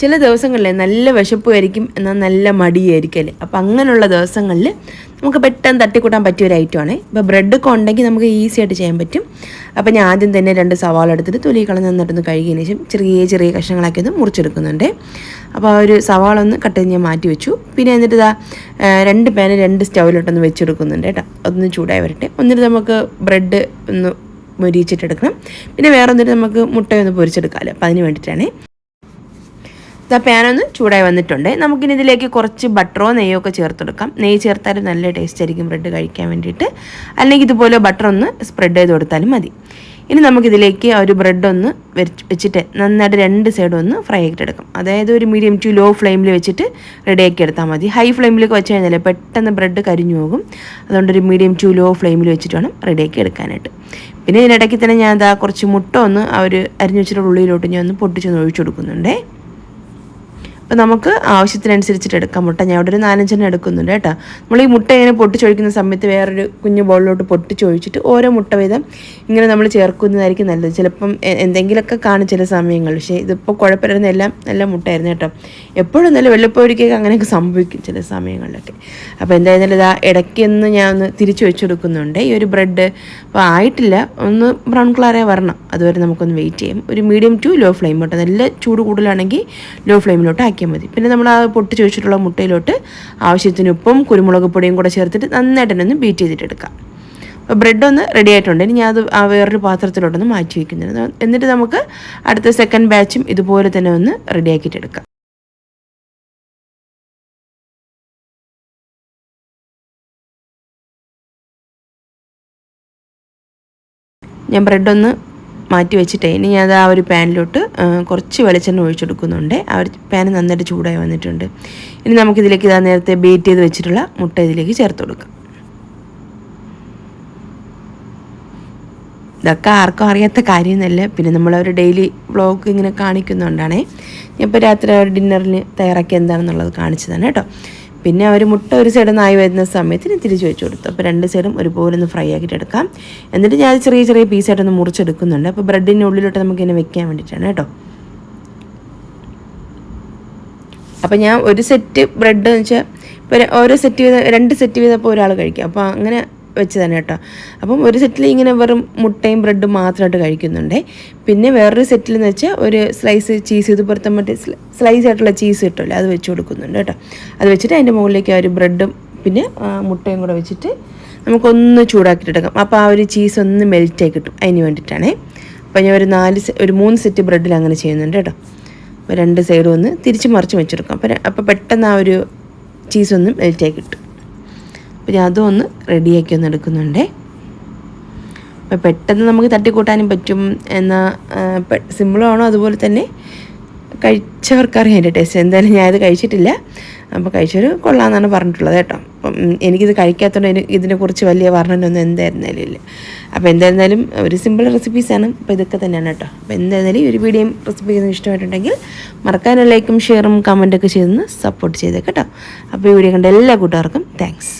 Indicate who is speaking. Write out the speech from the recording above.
Speaker 1: ചില ദിവസങ്ങളിൽ നല്ല വിശപ്പുമായിരിക്കും എന്നാൽ നല്ല മടിയായിരിക്കും അല്ലേ? അപ്പോൾ അങ്ങനെയുള്ള ദിവസങ്ങളിൽ നമുക്ക് പെട്ടെന്ന് തട്ടിക്കൂട്ടാൻ പറ്റിയ ഒരു ഐറ്റമാണ് ഇപ്പോൾ ബ്രെഡൊക്കെ ഉണ്ടെങ്കിൽ നമുക്ക് ഈസി ആയിട്ട് ചെയ്യാൻ പറ്റും. അപ്പോൾ ഞാൻ ആദ്യം തന്നെ രണ്ട് സവാള എടുത്തിട്ട് തൊലി കളഞ്ഞ് നന്നിട്ടൊന്ന് കഴുകിയതിന് ശേഷം ചെറിയ ചെറിയ കഷ്ണങ്ങളാക്കി ഒന്ന് മുറിച്ചെടുക്കുന്നുണ്ട്. അപ്പോൾ ആ ഒരു സവാള ഒന്ന് കട്ട് ഞാൻ മാറ്റി വെച്ചു. പിന്നെ എന്നിട്ട് ഇതാ രണ്ട് പാന് രണ്ട് സ്റ്റൗവിലോട്ടൊന്ന് വെച്ചെടുക്കുന്നുണ്ട് കേട്ടോ. അതൊന്ന് ചൂടായി വരട്ടെ. ഒന്നിട്ട് നമുക്ക് ബ്രെഡ് ഒന്ന് മൊരിയിച്ചിട്ടെടുക്കണം പിന്നെ വേറെ ഒന്നിട്ട് നമുക്ക് മുട്ടയൊന്ന് പൊരിച്ചെടുക്കാമല്ലോ. അപ്പോൾ അതിന് വേണ്ടിയിട്ടാണ് ഇതാ പാനൊന്ന് ചൂടായി വന്നിട്ടുണ്ട്. നമുക്കിനി ഇതിലേക്ക് കുറച്ച് ബട്ടറോ നെയ്യോ ഒക്കെ ചേർത്ത് കൊടുക്കാം നെയ്യ് ചേർത്താലും നല്ല ടേസ്റ്റ് ആയിരിക്കും ബ്രെഡ് കഴിക്കാൻ വേണ്ടിയിട്ട്. അല്ലെങ്കിൽ ഇതുപോലെ ബട്ടർ ഒന്ന് സ്പ്രെഡ് ചെയ്ത് കൊടുത്താലും മതി. ഇനി നമുക്കിതിലേക്ക് ഒരു ബ്രെഡ് ഒന്ന് വെച്ച് വെച്ചിട്ട് നന്നായിട്ട് രണ്ട് സൈഡും ഒന്ന് ഫ്രൈ ആക്കിയിട്ടെടുക്കാം അതായത് ഒരു മീഡിയം ടു ലോ ഫ്ലെയിമിൽ വെച്ചിട്ട് റെഡി ആക്കി എടുത്താൽ മതി. ഹൈ ഫ്ലെയിമിലേക്ക് വെച്ച് കഴിഞ്ഞാൽ പെട്ടെന്ന് ബ്രെഡ് കരിഞ്ഞു പോകും. അതുകൊണ്ട് ഒരു മീഡിയം ടു ലോ ഫ്ലെയിമിൽ വെച്ചിട്ട് വേണം റെഡി ആക്കി എടുക്കാനായിട്ട്. പിന്നെ ഇതിനിടയ്ക്ക് തന്നെ ഞാൻ അതാ കുറച്ച് മുട്ട ഒന്ന് ആ ഒരു അരിഞ്ഞു വെച്ചിട്ടുള്ള ഉള്ളിലോട്ട് ഞാൻ ഒന്ന് പൊട്ടിച്ചൊന്ന് ഒഴിച്ചു കൊടുക്കുന്നുണ്ടേ. അപ്പോൾ നമുക്ക് ആവശ്യത്തിനനുസരിച്ചിട്ട് എടുക്കാം. മുട്ട ഞാൻ ഇവിടെ ഒരു നാലഞ്ചെണ്ണം എടുക്കുന്നുണ്ട് കേട്ടോ. നമ്മൾ ഈ മുട്ട ഇങ്ങനെ പൊട്ടിച്ചൊഴിക്കുന്ന സമയത്ത് വേറൊരു കുഞ്ഞു ബോളിലോട്ട് പൊട്ടിച്ചൊഴിച്ചിട്ട് ഓരോ മുട്ട വീതം ഇങ്ങനെ നമ്മൾ ചേർക്കുന്നതായിരിക്കും നല്ലത്. ചിലപ്പം എന്തെങ്കിലുമൊക്കെ കാണും ചില സമയങ്ങൾ പക്ഷേ ഇതിപ്പോൾ കുഴപ്പമില്ലായിരുന്ന. എല്ലാം നല്ല മുട്ടയായിരുന്നു കേട്ടോ. എപ്പോഴും നല്ല വെള്ളപ്പൊഴിക്കൊക്കെ അങ്ങനെയൊക്കെ സംഭവിക്കും ചില സമയങ്ങളിലൊക്കെ. അപ്പോൾ എന്തായിരുന്നാലും ഇതാ ഇടയ്ക്കൊന്ന് ഞാൻ ഒന്ന് തിരിച്ചു വെച്ചെടുക്കുന്നുണ്ട് ഈ ഒരു ബ്രെഡ് അപ്പോൾ ആയിട്ടില്ല. ഒന്ന് ബ്രൗൺ കളറേ വരണം. അതുവരെ നമുക്കൊന്ന് വെയിറ്റ് ചെയ്യാം. ഒരു മീഡിയം ടു ലോ ഫ്ലെയിം കേട്ടോ. നല്ല ചൂട് കൂടുതലാണെങ്കിൽ ലോ ഫ്ലെയിമിലോട്ട് ആക്കിയാൽ മതി. പിന്നെ നമ്മൾ ആ പൊട്ടിച്ച് വെച്ചിട്ടുള്ള മുട്ടയിലോട്ട് ആവശ്യത്തിന് ഉപ്പും കുരുമുളക് പൊടിയും കൂടെ ചേർത്തിട്ട് നന്നായിട്ട് തന്നെ ഒന്ന് ബീറ്റ് അപ്പോൾ ബ്രെഡ് ഒന്ന് റെഡി ആയിട്ടുണ്ട്. ഇനി ഞാൻ അത് ആ വേറൊരു പാത്രത്തിലോട്ടൊന്ന് മാറ്റി വയ്ക്കുന്നുണ്ട് എന്നിട്ട് നമുക്ക് അടുത്ത സെക്കൻഡ് ബാച്ചും ഇതുപോലെ തന്നെ ഒന്ന് റെഡി ആക്കിയിട്ട് എടുക്കാം. ഞാൻ ബ്രെഡ് ഒന്ന് മാറ്റി വെച്ചിട്ടേ ഇനി ഞാൻ അത് ആ ഒരു പാനിലോട്ട് കുറച്ച് വെളിച്ചെണ്ണ ഒഴിച്ചെടുക്കുന്നുണ്ട്. ആ ഒരു പാൻ നന്നായിട്ട് ചൂടായി വന്നിട്ടുണ്ട്. ഇനി നമുക്കിതിലേക്ക് ഇതാ നേരത്തെ ബീറ്റ് ചെയ്ത് വെച്ചിട്ടുള്ള മുട്ട ഇതിലേക്ക് ചേർത്ത് കൊടുക്കാം. ഇതൊക്കെ ആർക്കും അറിയാത്ത കാര്യമൊന്നുമല്ല. പിന്നെ നമ്മൾ നമ്മളൊരു ഡെയിലി വ്ളോഗ് ഇങ്ങനെ കാണിക്കുന്നുകൊണ്ടാണേ ഇപ്പോൾ രാത്രി ഒരു ഡിന്നറിന് തയ്യാറാക്കി എന്താണെന്നുള്ളത് കാണിച്ചതാണ് കേട്ടോ. പിന്നെ അവർ മുട്ട ഒരു സൈഡിൽ നിന്നായി വരുന്ന സമയത്തിന് തിരിച്ച് വെച്ച് കൊടുത്തു. അപ്പോൾ രണ്ട് സൈഡും ഒരുപോലെ ഒന്ന് ഫ്രൈ ആക്കിയിട്ട് എടുക്കാം. എന്നിട്ട് ഞാൻ ചെറിയ ചെറിയ പീസായിട്ടൊന്ന് മുറിച്ചെടുക്കുന്നുണ്ട്. അപ്പോൾ ബ്രെഡിന്റെ ഉള്ളിലോട്ട് നമുക്ക് വെക്കാൻ വേണ്ടിയിട്ടാണ് കേട്ടോ. അപ്പോൾ ഞാൻ ഒരു സെറ്റ് ബ്രെഡ് എന്ന് വെച്ചാൽ ഇപ്പോൾ ഓരോ സെറ്റ് വീതം രണ്ട് സെറ്റ് വീതം ഇപ്പോൾ ഒരാൾ കഴിക്കും. അപ്പോൾ അങ്ങനെ വെച്ചതാണ് കേട്ടോ. അപ്പം ഒരു സെറ്റിൽ ഇങ്ങനെ വെറും മുട്ടയും ബ്രെഡും മാത്രമായിട്ട് കഴിക്കുന്നുണ്ട്. പിന്നെ വേറൊരു സെറ്റിൽ എന്ന് വെച്ചാൽ ഒരു സ്ലൈസ് ചീസ് ഇതുപോലത്തെ മറ്റേ സ്ലൈസ് ആയിട്ടുള്ള ചീസ് കിട്ടുമല്ലോ അത് വെച്ച് കൊടുക്കുന്നുണ്ട് കേട്ടോ. അത് വെച്ചിട്ട് അതിന്റെ മുകളിലേക്ക് ആ ഒരു ബ്രെഡും പിന്നെ മുട്ടയും കൂടെ വെച്ചിട്ട് നമുക്കൊന്ന് ചൂടാക്കിയിട്ടെടുക്കാം അപ്പോൾ ആ ഒരു ചീസ് ഒന്ന് മെൽറ്റായി കിട്ടും. അതിന് വേണ്ടിയിട്ടാണേ അപ്പോൾ ഞാൻ ഒരു നാല് ഒരു മൂന്ന് സെറ്റ് ബ്രെഡിൽ അങ്ങനെ ചെയ്യുന്നുണ്ട് കേട്ടോ. അപ്പോൾ രണ്ട് സൈഡും ഒന്ന് തിരിച്ച് മറിച്ച് വെച്ചെടുക്കാം. അപ്പോൾ അപ്പോൾ പെട്ടെന്ന് ആ ഒരു ചീസ് ഒന്ന് മെൽറ്റായി കിട്ടും. അപ്പോൾ ഞാൻ അതും ഒന്ന് റെഡിയാക്കി ഒന്ന് എടുക്കുന്നുണ്ടേ. അപ്പോൾ പെട്ടെന്ന് നമുക്ക് തട്ടിക്കൂട്ടാനും പറ്റും എന്നാൽ സിമ്പിളാണോ അതുപോലെ തന്നെ കഴിച്ചവർക്കറിയാം എന്റെ ടേസ്റ്റ് എന്തായാലും ഞാനത് കഴിച്ചിട്ടില്ല. അപ്പോൾ കഴിച്ചൊരു കൊള്ളാമെന്നാണ് പറഞ്ഞിട്ടുള്ളത് കേട്ടോ. അപ്പം എനിക്കിത് കഴിക്കാത്തതുകൊണ്ട് എനിക്ക് ഇതിനെക്കുറിച്ച് വലിയ വർണനൊന്നും എന്തായിരുന്നാലും ഇല്ല. അപ്പോൾ എന്തായിരുന്നാലും ഒരു സിമ്പിൾ റെസിപ്പീസാണ് അപ്പോൾ ഇതൊക്കെ തന്നെയാണ് കേട്ടോ. അപ്പോൾ എന്തായിരുന്നാലും ഈ ഒരു വീഡിയോയും റെസിപ്പി ഇഷ്ടമായിട്ടുണ്ടെങ്കിൽ മറക്കാനും ലൈക്കും ഷെയറും കമന്റൊക്കെ ചെയ്തെന്ന് സപ്പോർട്ട് ചെയ്തേക്കാം കേട്ടോ. അപ്പോൾ ഈ വീഡിയോ കണ്ട എല്ലാ കൂട്ടുകാർക്കും താങ്ക്സ്